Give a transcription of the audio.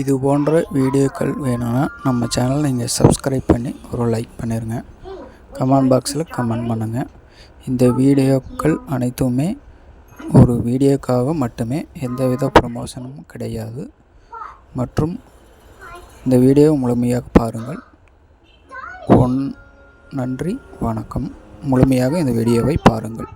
இது போன்ற வீடியோக்கள் வேணும்னா நம்ம சேனலை நீங்கள் சப்ஸ்கிரைப் பண்ணி ஒரு லைக் பண்ணிடுங்க கமெண்ட் பாக்ஸில் கமெண்ட் பண்ணுங்கள் இந்த வீடியோக்கள் அனைத்துமே ஒரு வீடியோக்காக மட்டுமே எந்தவித ப்ரமோஷனும் கிடையாது. மற்றும் இந்த வீடியோ முழுமையாக பாருங்கள். ஒன் நன்றி வணக்கம். முழுமையாக இந்த வீடியோவை பாருங்கள்.